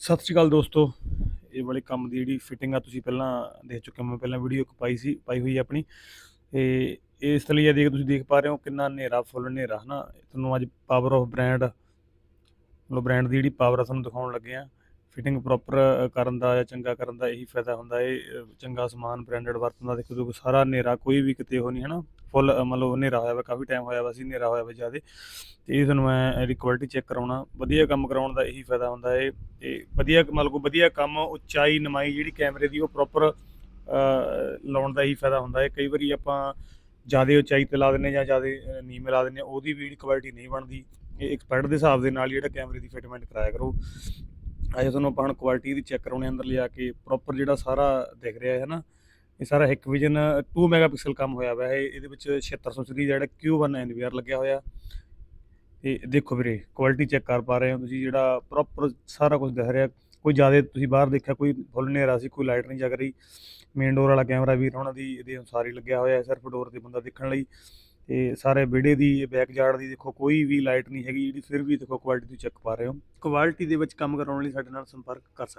ਸਤਿ ਸ਼੍ਰੀ ਅਕਾਲ ਦੋਸਤੋ। ਇਹ ਵਾਲੇ ਕੰਮ ਦੀ ਜਿਹੜੀ ਫਿਟਿੰਗ ਆ, ਤੁਸੀਂ ਪਹਿਲਾਂ ਦੇਖ ਚੁੱਕੇ ਹੋ, ਮੈਂ ਪਹਿਲਾਂ ਵੀਡੀਓ ਇੱਕ ਪਾਈ ਸੀ, ਪਾਈ ਹੋਈ ਹੈ ਆਪਣੀ। ਤੇ ਇਸ ਲਈ ਇਹ ਦੇਖ, ਤੁਸੀਂ ਦੇਖ ਪਾ ਰਹੇ ਹੋ ਕਿੰਨਾ ਹਨੇਰਾ, ਫੁੱਲ ਹਨੇਰਾ, ਹਨਾ? ਤੁਹਾਨੂੰ ਅੱਜ ਪਾਵਰ ਆਫ ਬ੍ਰਾਂਡ ਮਤਲਬ ਬ੍ਰਾਂਡ ਦੀ ਜਿਹੜੀ ਪਾਵਰ ਆ, ਤੁਹਾਨੂੰ ਦਿਖਾਉਣ ਲੱਗੇ ਆ। ਫਿਟਿੰਗ ਪ੍ਰੋਪਰ ਕਰਨ ਦਾ ਜਾਂ ਚੰਗਾ ਕਰਨ ਦਾ ਇਹੀ ਫਾਇਦਾ ਹੁੰਦਾ ਇਹ ਚੰਗਾ ਸਮਾਨ ਬ੍ਰਾਂਡਡ ਵਰਤਣ ਦਾ ਦੇਖੋ ਤੁਸੀਂ ਸਾਰਾ ਹਨੇਰਾ ਕੋਈ ਵੀ ਕਿਤੇ ਉਹ ਨਹੀਂ ਹੈ ਨਾ ਫੁੱਲ ਮਤਲਬ ਹਨੇਰਾ ਹੋਇਆ ਵਾ, ਕਾਫੀ ਟਾਈਮ ਹੋਇਆ ਵਾ ਸੀ, ਹਨੇਰਾ ਹੋਇਆ ਵਾ ਜ਼ਿਆਦਾ। ਤੇ ਇਹ ਤੁਹਾਨੂੰ ਮੈਂ ਇਹਦੀ ਕੁਆਲਿਟੀ ਚੈੱਕ ਕਰਾਉਣਾ। ਵਧੀਆ ਕੰਮ ਕਰਾਉਣ ਦਾ ਇਹੀ ਫਾਇਦਾ ਹੁੰਦਾ ਹੈ। ਇਹ ਵਧੀਆ, ਮਤਲਬ ਕੋਈ ਵਧੀਆ ਕੰਮ, ਉਚਾਈ, ਨਮਾਈ ਜਿਹੜੀ ਕੈਮਰੇ ਦੀ, ਉਹ ਪ੍ਰੋਪਰ ਲਾਉਣ ਦਾ ਇਹੀ ਫਾਇਦਾ ਹੁੰਦਾ ਹੈ। ਕਈ ਵਾਰੀ ਆਪਾਂ ਜ਼ਿਆਦਾ ਉਚਾਈ ਤੇ ਲਾ ਦਿੰਨੇ ਜਾਂ ਜ਼ਿਆਦਾ ਨੀਵੇਂ ਲਾ ਦਿੰਨੇ ਉਹਦੀ ਵੀ ਜਿਹੜੀ ਕੁਆਲਿਟੀ ਨਹੀਂ ਬਣਦੀ। ਇਹ ਐਕਸਪਰਟ ਦੇ ਹਿਸਾਬ ਦੇ ਨਾਲ ਜਿਹੜਾ ਕੈਮਰੇ ਦੀ ਫਿਟਮੈਂਟ ਕਰਾਇਆ ਕਰੋ। ਅੱਜ ਤੁਹਾਨੂੰ ਆਪਾਂ ਹੁਣ ਕੁਆਲਿਟੀ ਦੀ ਚੈੱਕ ਕਰਾਉਣੇ ਅੰਦਰ ਲਿਆ ਕੇ ਪ੍ਰੋਪਰ ਜਿਹੜਾ ਸਾਰਾ ਦਿਖ ਰਿਹਾ ਹੈ ਨਾ, ਇਹ ਸਾਰਾ ਇੱਕ ਵਿਜ਼ਨ 2 ਮੈਗਾਪਿਕਸਲ ਕੰਮ ਹੋਇਆ ਹੋਇਆ ਹੈ। ਇਹਦੇ ਵਿੱਚ 7600 ਸੀਰੀਜ਼ ਜਿਹੜਾ Q1 ਐਨਵੀਆਰ ਲੱਗਿਆ ਹੋਇਆ। ਤੇ ਦੇਖੋ ਵੀਰੇ ਕੁਆਲਿਟੀ ਚੈੱਕ ਕਰ ਪਾ ਰਹੇ ਹੋ ਤੁਸੀਂ, ਜਿਹੜਾ ਪ੍ਰੋਪਰ ਸਾਰਾ ਕੁਝ ਦਿਖ ਰਿਹਾ। ਕੋਈ ਜ਼ਿਆਦਾ ਤੁਸੀਂ ਬਾਹਰ ਦੇਖਿਆ, ਕੋਈ ਫੁੱਲ ਹਨੇਰਾ ਸੀ, ਕੋਈ ਲਾਈਟ ਨਹੀਂ ਜਗ ਰਹੀ। ਮੇਨ ਡੋਰ ਵਾਲਾ ਕੈਮਰਾ ਵੀ ਉਹਨਾਂ ਦੀ, ਇਹਦੇ ਅਨੁਸਾਰ ਹੀ ਲੱਗਿਆ ਹੋਇਆ ਸਿਰਫ ਡੋਰ ਤੇ ਬੰਦਾ ਦੇਖਣ ਲਈ। ਤੇ ਸਾਰੇ ਵਿਹੜੇ ਦੀ ਬੈਕ ਜਾਰਡ ਦੀ ਦੇਖੋ ਕੋਈ ਵੀ ਲਾਈਟ ਨਹੀਂ ਹੈਗੀ ਜਿਹੜੀ, ਫਿਰ ਵੀ ਦੇਖੋ ਕੁਆਲਿਟੀ ਤੁਸੀਂ ਚੈੱਕ ਪਾ ਰਹੇ ਹੋ। ਕੁਆਲਿਟੀ ਦੇ ਵਿੱਚ ਕੰਮ ਕਰਾਉਣ ਲਈ ਸਾਡੇ ਨਾਲ ਸੰਪਰਕ ਕਰ ਸਕਦੇ